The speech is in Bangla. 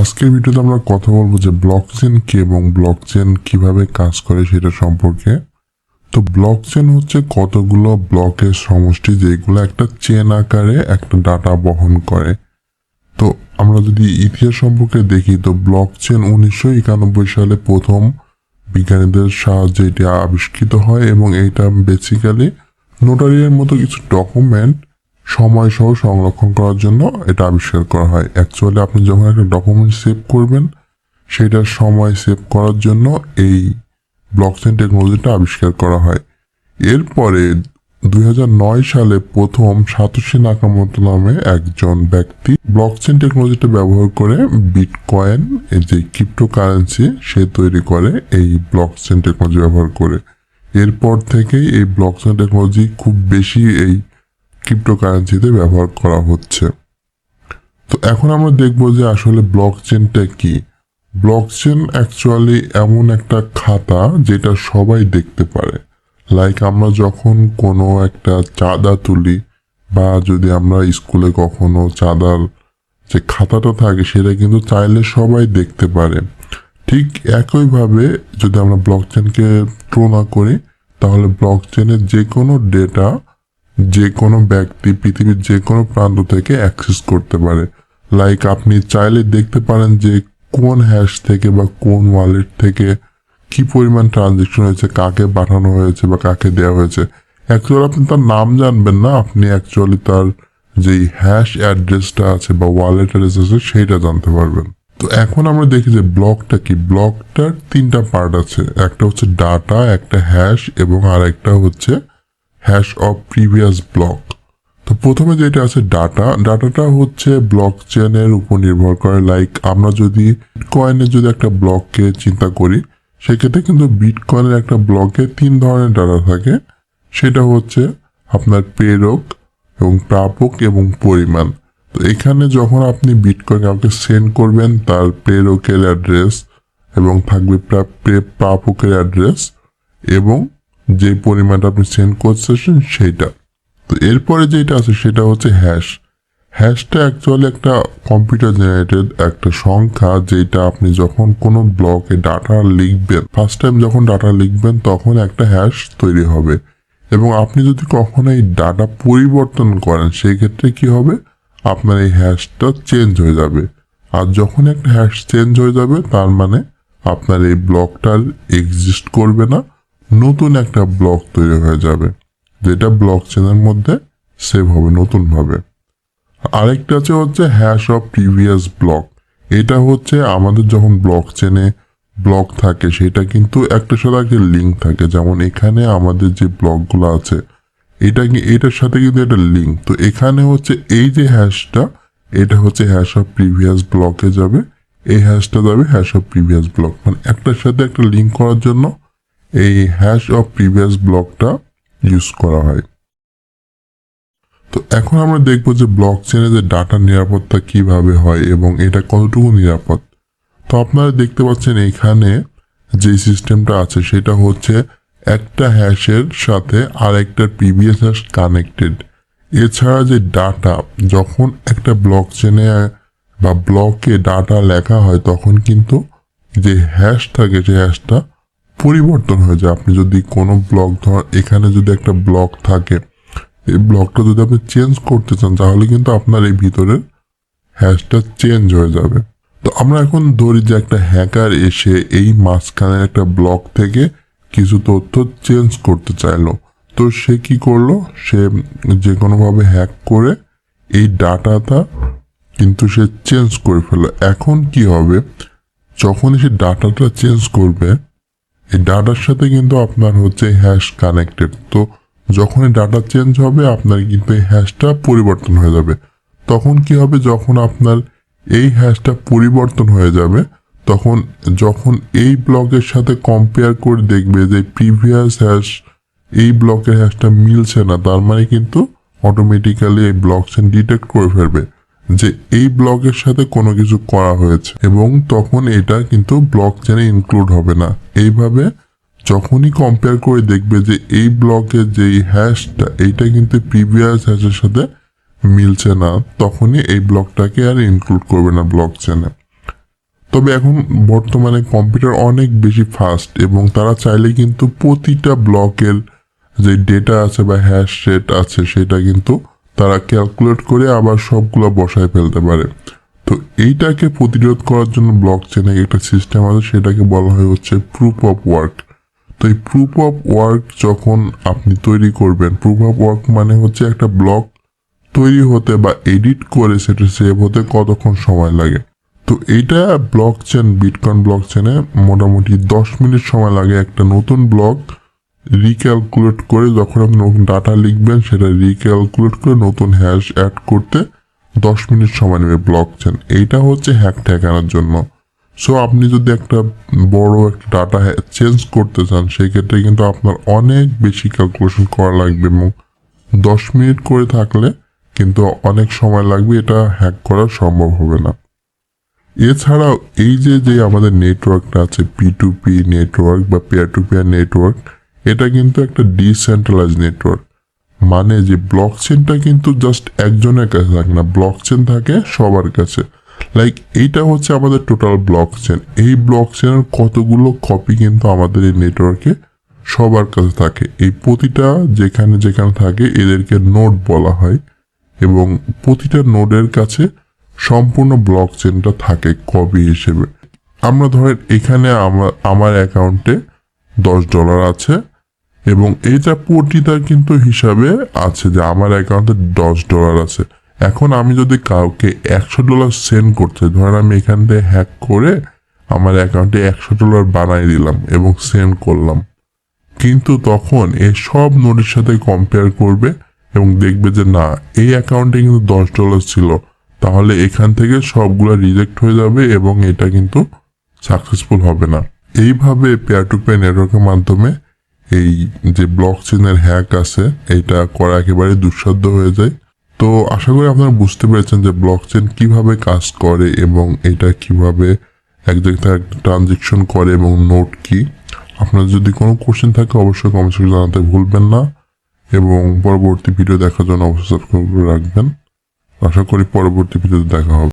আজকের ভিডিওতে আমরা কথা বলব যে ব্লকচেন কি এবং ব্লকচেন কীভাবে কাজ করে সেটা সম্পর্কে। তো ব্লকচেন হচ্ছে কতগুলো ব্লকের সমষ্টি যেগুলো একটা চেন আকারে একটা ডাটা বহন করে। তো আমরা যদি ইতিহাস সম্পর্কে দেখি, তো ব্লকচেন উনিশশো একানব্বই সালে প্রথম বিজ্ঞানীদের সাহায্যে এটি আবিষ্কৃত হয় এবং এটা বেসিক্যালি নোটারিয়ার মতো কিছু ডকুমেন্ট সময় সহ সংরক্ষণ করার জন্য এটা আবিষ্কার করা হয়। অ্যাকচুয়ালি আপনি যখন একটা ডকুমেন্ট সেভ করবেন, সেটার সময় সেভ করার জন্য এই ব্লকচেন টেকনোলজিটা আবিষ্কার করা হয়। এরপরে দু হাজার নয় সালে প্রথম সাতোশি নাকামোতো নামে একজন ব্যক্তি ব্লকচেন টেকনোলজিটা ব্যবহার করে বিটকয়েন যে ক্রিপ্টোকারেন্সি সে তৈরি করে এই ব্লকচেন টেকনোলজি ব্যবহার করে। এরপর থেকেই এই ব্লকচেন টেকনোলজি খুব বেশি এই ক্রিপ্টোকারেন্সিতে ব্যবহার করা হচ্ছে। তো এখন আমরা দেখব যে আসলে ব্লক ব্লকচেনটা কি। ব্লকচেন অ্যাকচুয়ালি এমন একটা খাতা যেটা সবাই দেখতে পারে। লাইক আমরা যখন কোনো একটা চাঁদা তুলি বা যদি আমরা স্কুলে কখনো চাঁদার যে খাতাটা থাকে সেটা কিন্তু চাইলে সবাই দেখতে পারে। ঠিক একইভাবে যদি আমরা ব্লকচেনকে তুলনা করি, তাহলে ব্লকচেনের যে কোনো ডেটা যে কোনো ব্যক্তি পৃথিবীর যে কোনো প্রান্ত থেকে অ্যাক্সেস করতে পারে। লাইক আপনি চাইলে দেখতে পারেন যে কোন হ্যাশ থেকে বা কোন ওয়ালেট থেকে কি পরিমাণ ট্রানজেকশন হয়েছে, কাকে পাঠানো হয়েছে বা কাকে দেওয়া হয়েছে। অ্যাকচুয়ালি আপনি তার নাম জানবেন না, আপনি অ্যাকচুয়ালি তার যেই হ্যাশ অ্যাড্রেসটা আছে বা ওয়ালেট অ্যাড্রেস আছে সেইটা জানতে পারবেন। তো এখন আমরা দেখি যে ব্লকটা কি? ব্লকটার তিনটা পার্ট আছে। একটা হচ্ছে ডাটা একটা হ্যাশ এবং আর একটা হচ্ছে হ্যাশ অফ প্রিভিয়াস ব্লক তো প্রথমে যেটা আছে ডাটা ডাটাটা হচ্ছে ব্লক চেনের উপর নির্ভর করে। লাইক আমরা যদি কয়েনের যদি একটা ব্লককে চিন্তা করি, সেক্ষেত্রে কিন্তু বিটকয়েনের একটা ব্লকে তিন ধরনের ডাটা থাকে। সেটা হচ্ছে আপনার প্রেরক এবং প্রাপক এবং পরিমাণ। তো এখানে যখন আপনি বিটকয়েন কাউকে সেন্ড করবেন, তার প্রেরকের অ্যাড্রেস এবং থাকবে প্রাপকের অ্যাড্রেস এবং যে পরিমাণটা আপনি সেন্ড করতেছেন সেইটা। তো এরপরে যেটা আছে সেটা হচ্ছে হ্যাশ হ্যাশটা অ্যাকচুয়ালি একটা কম্পিউটার জেনারেটেড একটা সংখ্যা যেটা আপনি যখন কোনো ব্লকে ডাটা লিখবেন ফার্স্ট টাইম যখন ডাটা লিখবেন তখন একটা হ্যাশ তৈরি হবে। এবং আপনি যদি কখনো এই ডাটা পরিবর্তন করেন সেই ক্ষেত্রে কি হবে? আপনার এই হ্যাশটা চেঞ্জ হয়ে যাবে। আর যখন একটা হ্যাশ চেঞ্জ হয়ে যাবে, তার মানে আপনার এই ব্লকটার এক্সিস্ট করবে না। নতুন একটা ব্লক তৈরি হয়ে যাবে, যেটা ব্লক চেনের মধ্যে সেভ হবে নতুনভাবে। আরেকটা আছে হচ্ছে হ্যাশ অফ প্রিভিয়াস ব্লক এটা হচ্ছে আমাদের যখন ব্লক চেনে ব্লক থাকে, সেটা কিন্তু একটার সাথে একটা লিঙ্ক থাকে। যেমন এখানে আমাদের যে ব্লকগুলো আছে, এটা কি, এটার সাথে কিন্তু একটা লিঙ্ক তো এখানে হচ্ছে এই যে হ্যাশটা এটা হচ্ছে হ্যাশ অফ প্রিভিয়াস ব্লকে যাবে। এই হ্যাশটা যাবে হ্যাশ অফ প্রিভিয়াস ব্লক মানে একটার সাথে একটা লিঙ্ক করার জন্য এই হ্যাশ অফ প্রিভিয়াস ব্লকটা ইউজ করা হয়। তো এখন আমরা দেখব যে ব্লক চেনে যে ডাটা নিরাপত্তা কীভাবে হয় এবং এটা কতটুকু নিরাপদ। তো আপনারা দেখতে পাচ্ছেন এখানে যে সিস্টেমটা আছে, সেটা হচ্ছে একটা হ্যাশের সাথে আরেকটা প্রিভিয়াস হ্যাশ কানেক্টেড এছাড়া যে ডাটা যখন একটা ব্লক চেনে বা ব্লকে ডাটা লেখা হয়, তখন কিন্তু যে হ্যাশ থাকে সেই হ্যাশটা পরিবর্তন হয়ে যায়। আপনি যদি কোনো ব্লক ধর এখানে যদি একটা ব্লক থাকে, এই ব্লকটা যদি আপনি চেঞ্জ করতে চান, তাহলে কিন্তু আপনার এই ভিতরের হ্যাশটা চেঞ্জ হয়ে যাবে। তো আমরা এখন ধরি যে একটা হ্যাকার এসে এই মাঝখানের একটা ব্লক থেকে কিছু তথ্য চেঞ্জ করতে চাইলো। তো সে কি করল? সে যে কোনোভাবে হ্যাক করে এই ডাটাটা কিন্তু সে চেঞ্জ করে ফেলল। এখন কি হবে? যখনই সে ডাটাটা চেঞ্জ করবে এই ডাটার সাথে কিন্তু আপনার হচ্ছে হ্যাশ কানেক্টেড তো যখন এই ডাটা চেঞ্জ হবে, আপনার কিন্তু এই হ্যাশটা পরিবর্তন হয়ে যাবে। তখন কি হবে? যখন আপনার এই হ্যাশটা পরিবর্তন হয়ে যাবে, তখন যখন এই ব্লকের সাথে কম্পেয়ার করে দেখবে যে প্রিভিয়াস হ্যাশ এই ব্লকের হ্যাশটা মিলছে না, তার মানে কিন্তু অটোমেটিক্যালি এই ব্লক চেন ডিটেক্ট করে ফেলবে। যে এই ব্লকের সাথে কোনো কিছু করা হয়েছে। এবং তখন এটা কিন্তু ব্লক চেনে ইনক্লুড হবে না। এইভাবে যখনই কম্পেয়ার করে দেখবে যে এই ব্লকের যেই হ্যাশটা এইটা কিন্তু প্রিভিয়াস হ্যাশের সাথে মিলছে না, তখনই এই ব্লকটাকে আর ইনক্লুড করবে না ব্লক চেনে তবে এখন বর্তমানে কম্পিউটার অনেক বেশি ফাস্ট এবং তারা চাইলে কিন্তু প্রতিটা ব্লকের যে ডেটা আছে বা হ্যাশ রেট আছে, সেটা কিন্তু তারা ক্যালকুলেট করে আবার সবগুলো বসায় ফেলতে পারে। তো এইটাকে প্রতিরোধ করার জন্য ব্লক চেনে একটা সিস্টেম আছে, সেটাকে বলা হয় হচ্ছে প্রুফ অফ ওয়ার্ক তো এই প্রুফ অফ ওয়ার্ক যখন আপনি তৈরি করবেন প্রুফ অফ ওয়ার্ক মানে হচ্ছে একটা ব্লক তৈরি হতে বা এডিট করে সেটা সেভ হতে কতক্ষণ সময় লাগে। তো এইটা ব্লক চেন বিটকয়েন ব্লক চেনে মোটামুটি দশ মিনিট সময় লাগে একটা নতুন ব্লক রিক্যালকুলেট করে যখন আপনি নতুন ডাটা লিখবেন, সেটা রিক্যালকুলেট করে নতুন হ্যাশ অ্যাড করতে দশ মিনিট সময় নেবে ব্লক চেন এইটা হচ্ছে হ্যাক ঠেকানোর জন্য। সো আপনি যদি একটা বড় একটা ডাটা চেঞ্জ করতে চান, সেক্ষেত্রে কিন্তু আপনার অনেক বেশি ক্যালকুলেশন করা লাগবে এবং দশ মিনিট করে থাকলে কিন্তু অনেক সময় লাগবে এটা হ্যাক করা সম্ভব হবে না। এছাড়াও এই যে যে আমাদের নেটওয়ার্কটা আছে পি টু পি নেটওয়ার্ক বা পেয়ার টু পেয়ার নেটওয়ার্ক এটা কিন্তু একটা ডিসেন্ট্রালাইজ নেটওয়ার্ক মানে যে ব্লক চেনটা কিন্তু জাস্ট একজনের কাছে থাকে না ব্লক চেন থাকে সবার কাছে। লাইক এইটা হচ্ছে আমাদের টোটাল ব্লক চেন এই ব্লক চেনের কতগুলো কপি কিন্তু আমাদের এই নেটওয়ার্কে সবার কাছে থাকে। এই প্রতিটা যেখানে যেখানে থাকে, এদেরকে নোড বলা হয় এবং প্রতিটা নোডের কাছে সম্পূর্ণ ব্লক চেনটা থাকে কপি হিসেবে। আমরা ধরেন এখানে আমার আমার অ্যাকাউন্টে দশ ডলার আছে এবং এটা প্রতিটার কিন্তু হিসাবে আছে যে আমার অ্যাকাউন্টে দশ ডলার আছে। এখন আমি যদি কাউকে একশো ডলার সেন্ড করতে, ধরেন আমি এখান থেকে হ্যাক করে আমার অ্যাকাউন্টে একশো ডলার বানাই দিলাম এবং সেন্ড করলাম, কিন্তু তখন এই সব নোটের সাথে কম্পেয়ার করবে এবং দেখবে যে না, এই অ্যাকাউন্টে কিন্তু দশ ডলার ছিল। তাহলে এখান থেকে সবগুলো রিজেক্ট হয়ে যাবে এবং এটা কিন্তু সাকসেসফুল হবে না। এইভাবে পেয়ার টু পেয়ার নেটওয়ার্কের মাধ্যমে এই যে ব্লক চেনের হ্যাক আছে, এটা করা একেবারে দুঃসাধ্য হয়ে যায়। তো আশা করি আপনারা বুঝতে পেরেছেন যে ব্লক চেন কীভাবে কাজ করে এবং এটা কীভাবে এক জায়গা ট্রানজেকশন করে এবং নোট কি। আপনার যদি কোনো কোশ্চেন থাকে, অবশ্যই কমেন্ট সেকশনে জানাতে ভুলবেন না এবং পরবর্তী ভিডিও দেখার জন্য অবশ্যই সাবস্ক্রাইব করে রাখবেন। আশা করি পরবর্তী ভিডিওতে দেখা হবে।